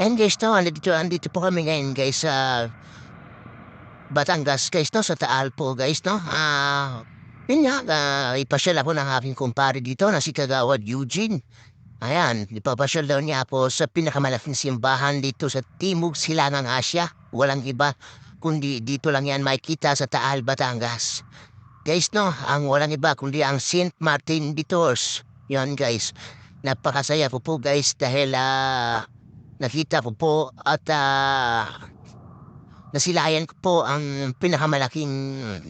And guys, no, andito, andito po kami ngayon guys sa Batangas guys, no, sa Taal po guys, no. Ah, yun nga, ah, ipasyal ako ng aking kumpare dito na si Kagawad Eugene. Ayan, ipapasyal daw niya ako sa pinakamalaking simbahan dito sa Timog Silangang Asya. Walang iba, kundi dito lang yan makikita sa Taal, Batangas. Guys, no, ang walang iba kundi ang St. Martin de Tours. Yan guys, napakasaya ko po guys dahil ah, nakita ko po at ah, nasilayan ko po ang pinakamalaking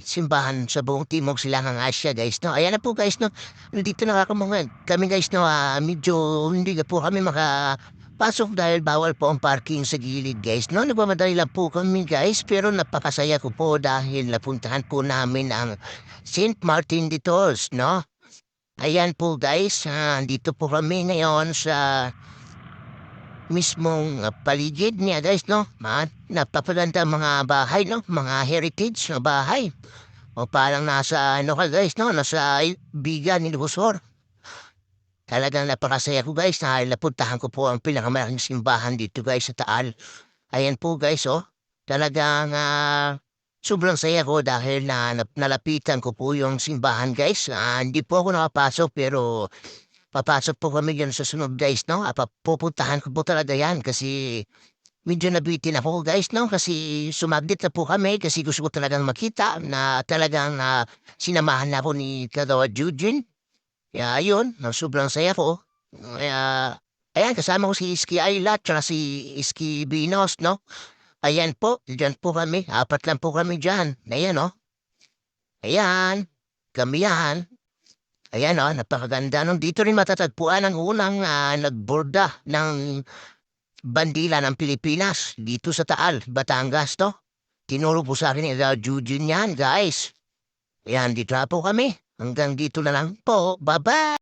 simbahan sa buong Timog Silangang Asya guys no. Ayan na po guys no. Nandito na ako mga kami guys no ah, medyo hindi na po kami makapasok dahil bawal po ang parking sa gilid guys no. Nagmamadali lang po kami guys pero napakasaya ko po dahil napuntahan po namin ang St. Martin de Tours no. Ayan po guys, ah, dito po kami ngayon sa mismong ah, paligid niya guys no. Man, napapaganda mga bahay no, mga heritage na bahay. O parang nasa ano ka guys no, nasa biga ni Luzor. Talagang napakasaya ko guys dahil napuntahan ko po ang pinakamalaking simbahan dito guys sa Taal. Ayan po guys oh. Talagang ah, sobrang saya ko dahil na, nalapitan ko po yung simbahan guys. Ah, hindi po ako nakapasok pero papasok po kami dyan sa sunod guys no. Ah, pupuntahan ko po talaga yan kasi medyo nabitin ako guys no. Kasi sumaglit na po kami kasi gusto ko talagang makita na talagang na sinamahan na ako ni Kagawa Eugene. Kaya ayun, sobrang saya ko. Kaya, ayan, kasama ko si Iski Ayla at si Iski Binos, no? Ayan po, dyan po kami. Apat lang po kami dyan. Ayan, no? Ayan, kami yan. Ayan, no? Napakaganda. Nung dito rin matatagpuan ang unang ah, nagborda ng bandila ng Pilipinas dito sa Taal, Batangas, to. Tinuro po sa akin ni Eugene yan, guys. Ayan, dito na po kami. Hanggang dito na lang po. Bye-bye!